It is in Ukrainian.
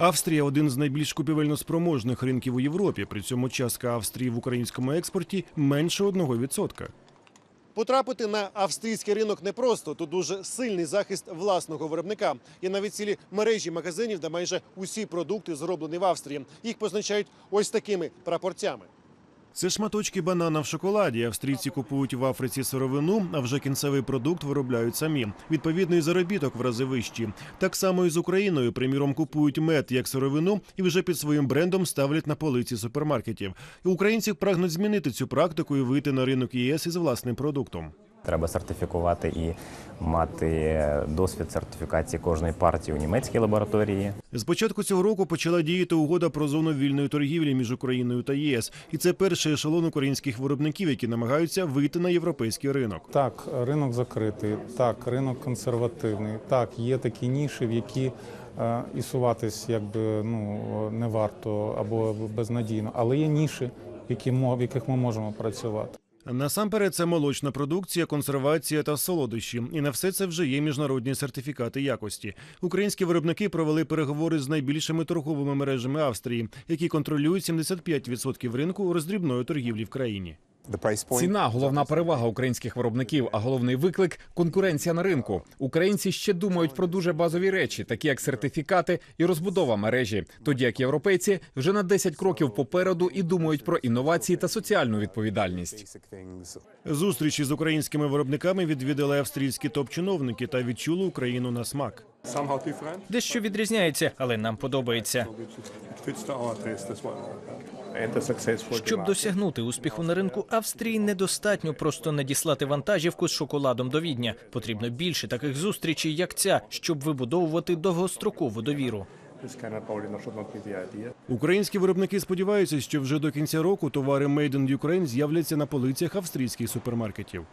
Австрія один з найбільш купівельно спроможних ринків у Європі. При цьому частка Австрії в українському експорті менше 1%. Потрапити на австрійський ринок непросто. Тут дуже сильний захист власного виробника. Є навіть цілі мережі магазинів, де майже усі продукти зроблені в Австрії. Їх позначають ось такими прапорцями. Це шматочки банана в шоколаді. Австрійці купують в Африці сировину, а вже кінцевий продукт виробляють самі. Відповідний заробіток в рази вищі. Так само і з Україною. Приміром, купують мед як сировину і вже під своїм брендом ставлять на полиці супермаркетів. Українці прагнуть змінити цю практику і вийти на ринок ЄС із власним продуктом. Треба сертифікувати і мати досвід сертифікації кожної партії у німецькій лабораторії. З початку цього року почала діяти угода про зону вільної торгівлі між Україною та ЄС, і це перший ешелон українських виробників, які намагаються вийти на європейський ринок. Так, ринок закритий, так, ринок консервативний. Так, є такі ніші, в які е, ісуватись якби ну не варто або безнадійно, але є ніші, які в яких ми можемо працювати. Насамперед, це молочна продукція, консервація та солодощі. І на все це вже є міжнародні сертифікати якості. Українські виробники провели переговори з найбільшими торговими мережами Австрії, які контролюють 75% ринку роздрібної торгівлі в країні. Ціна головна перевага українських виробників, а головний виклик конкуренція на ринку. Українці ще думають про дуже базові речі, такі як сертифікати і розбудова мережі, тоді як європейці вже на 10 кроків попереду і думають про інновації та соціальну відповідальність. Зустрічі з українськими виробниками відвідали австрійські топ-чиновники та відчули Україну на смак. Дещо відрізняється, але нам подобається. Щоб досягнути успіху на ринку Австрії, недостатньо просто надіслати вантажівку з шоколадом до Відня. Потрібно більше таких зустрічей, як ця, щоб вибудовувати довгострокову довіру. Українські виробники сподіваються, що вже до кінця року товари Made in Ukraine з'являться на полицях австрійських супермаркетів.